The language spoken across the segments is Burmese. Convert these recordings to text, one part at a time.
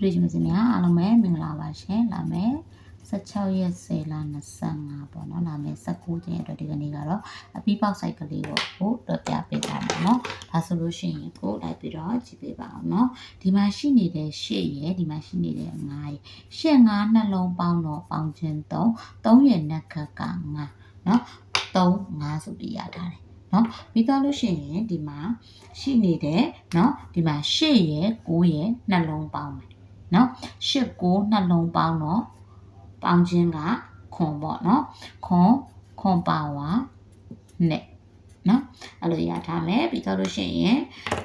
တွေ့ချင်စင်များအားလုံးပဲမင်္ဂလာပါရှင်လာမယ်16ရက်10လ25ပေါ့နော်လာမယ်19ကျင်းအတွက်ဒီကနေ့ကတော့အပီးပေါက်ဆိုင်ကလေးကိုကိုတော့ပြပေးထားမယ်နော်ဒါဆိုလို့ရှိရင်ကိုလိုက်ပြီးတော့ကြည့်ပေးပါအောင်နော်ဒီမှာရှိနေတဲ့8ရဲ့ဒီမှာရှိနေတဲ့9ရဲ့8 9နှလုံးပေါင်းတော့ပေါင်းခြင်း3 3ရဲ့နက်ခတ်က9နော်3 5ဆိုပြီးရထားတယ်နော်ပြီးတော့လို့ရှိရင်ဒီမှာရှိနေတဲ့နော်ဒီမှာ8ရဲ့9ရဲ့နှလုံးပေါင်းမယ် နော်8 9နှလုံးပေါင်းတော့ပေါင်းခြင်းကခွန်ပေါ့နော်ခွန်ခွန်ပါဝါနဲ့နော်အဲ့လိုရထားမယ်ပြီးတော့လို့ရှိရင်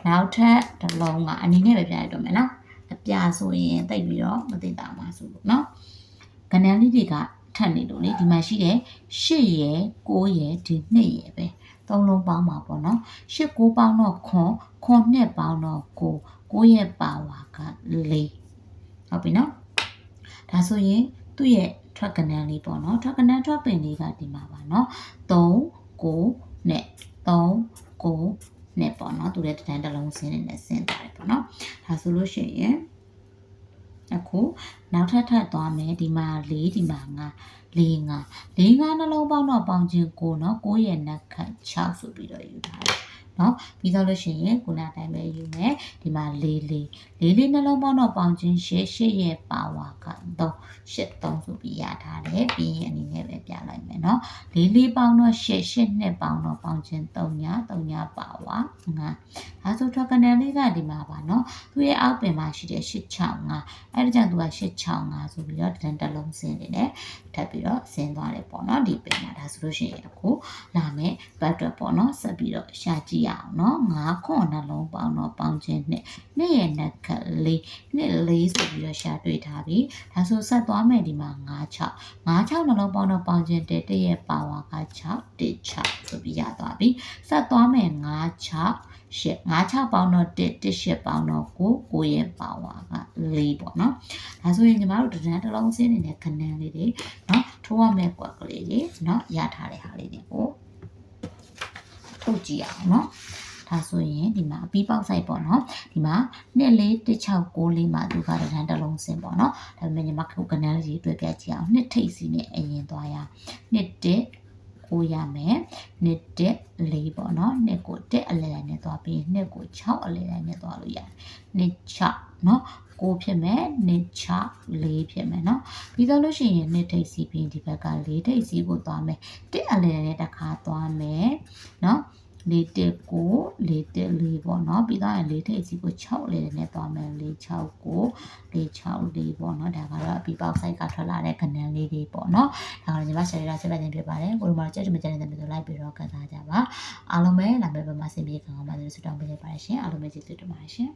နောက်ထပ်တစ်လုံးကအနည်းနဲ့ပဲပြရတော့မယ်နော်အပြာဆိုရင်တိတ်ပြီးတော့မသိတာမှဆိုလို့နော်ကဏ္ဍလေးတွေကထပ်နေလို့လေဒီမှာရှိတဲ့8ရယ်9ရယ်ဒီ2ရယ်ပဲသုံးလုံးပေါင်းပါပေါ့နော်8 9ပေါင်းတော့ခွန်ခွန်နဲ့ပေါင်းတော့9 9ရဲ့ပါဝါက4 ဟုတ်ပြီနော်ဒါဆိုရင်သူ့ရဲ့ထွက်ကဏ္ဍလေးပေါ့နော်ထွက်ကဏ္ဍထွက်ပင်လေးကဒီမှာပါနော်3 9နဲ့3 9နဲ့ပေါ့နော်သူလည်းတစ်တန်းတစ်လုံးဆင်းနေနဲ့ဆင်းသွားတယ်ပေါ့နော်ဒါဆိုလို့ရှိရင်အခုနောက်ထပ်ထပ်သွားမယ်ဒီမှာ4ဒီမှာ5 4 5 4 5နှလုံးပေါင်းတော့ပေါင်းခြင်း9เนาะ9ရဲ့နက်ခတ်6ဆိုပြီးတော့ယူထားတယ် နော်ပြီးတော့လို့ရှိရင်ခုနအတိုင်းပဲယူမယ်ဒီမှာ၄၄၄၄နှလုံးပေါင်းတော့ပေါင်းခြင်း၈၈ရဲ့ပါဝါက3 8 3ဆိုပြီးရထားတယ်ပြီးရင်အနေနဲ့ပဲပြလိုက်မယ်နော်၄၄ပေါင်းတော့၈၈နဲ့ပေါင်းတော့ပေါင်းခြင်း3ည3ညပါဝါ9ဒါဆိုထွက်ကနေလေးကဒီမှာပါနော်သူ့ရဲ့အောက်ပင်မှာရှိတဲ့865အဲ့ဒါကြောင့်သူက865ဆိုပြီးတော့တန်တလုံးဆင်းနေတယ်ထပ်ပြီးတော့ဆင်းသွားတယ်ပေါ့နော်ဒီပင်မှာဒါဆိုလို့ရှိရင်အခုလာမယ့်ဘတ်အတွက်ပေါ့နော်ဆက်ပြီးတော့ရှာကြည့်ရအောင်နော်9ခွန်နှလုံးပေါင်းတော့ပေါင်းခြင်းနဲ့နှစ်ရဲ့နှက်ကလေးနှစ်လေးဆိုပြီးတော့ရှာတွေ့ထားပြီဒါဆိုဆက်သွားမယ်ဒီမှာ96 96နှလုံးပေါင်းတော့ပေါင်းခြင်းတဲ့တရဲ့ပါဝါက6 16ဆိုပြီးရသွားပြီဆက်သွားမယ်96 8 56ပေါင်းတော့1 18ပေါင်းတော့9 9ရဲ့ပါဝါက4ပေါ့နော်ဒါဆိုရင်ညီမတို့ဒဏ္ဍာတစ်လုံးစင်းနေတဲ့ခဏလေးတွေနော်ထိုးရမယ့်ကွက်ကလေးတွေနော်ရထားတဲ့ဟာလေးတွေကိုထုတ်ကြည့်အောင်နော်ဒါဆိုရင်ဒီမှာအပီးပေါက်ဆိုင်ပေါ့နော်ဒီမှာ241694မှာသူကတန်းတလုံးစင်ပေါ့နော်ဒါပေမဲ့ညီမခုကနန်းလေးတွေတွေ့ပြကြည့်အောင်နှစ်ထိပ်စီနဲ့အရင်သွားရနှစ်တက် ကိုရမယ်နှစ်တက်လေးပေါ့နော်နှစ်ကိုတက်အလဲလိုက်နဲ့သွားပြီးနှစ်ကို6အလဲလိုက်နဲ့သွားလို့ရတယ်နှစ်6နော်ကိုဖြစ်မယ်နှစ်ချလေးဖြစ်မယ်เนาะပြီးတော့လို့ရှိရင်နှစ်ထိပ်စီပြီးဒီဘက်ကလေးထိပ်စီကိုသွားမယ်တက်အလဲနဲ့တစ်ခါသွားမယ်เนาะ ၄တက်ကို၄တက်၄ပေါ့နော်ပြီးတော့၄တက်အစီကို6လေးနဲ့သွားမယ်၄6ကို၄6လေးပေါ့နော်ဒါကတော့အပီပေါက်ဆိုင်ကထွက်လာတဲ့ခဏလေးတွေပေါ့နော်ဒါကတော့ညီမဆရာလေးဆက်လက်တင်ပြပါတယ်ကိုလိုမချက်တမချက်နေတဲ့မျိုးလိုက်ပြီးတော့ကစားကြပါအားလုံးပဲလာမယ့်ဘက်မှာဆင်ပြေကောင်းပါစေဆုတောင်းပေးလိုက်ပါရှင်အားလုံးပဲကျေးဇူးတင်ပါတယ်ရှင်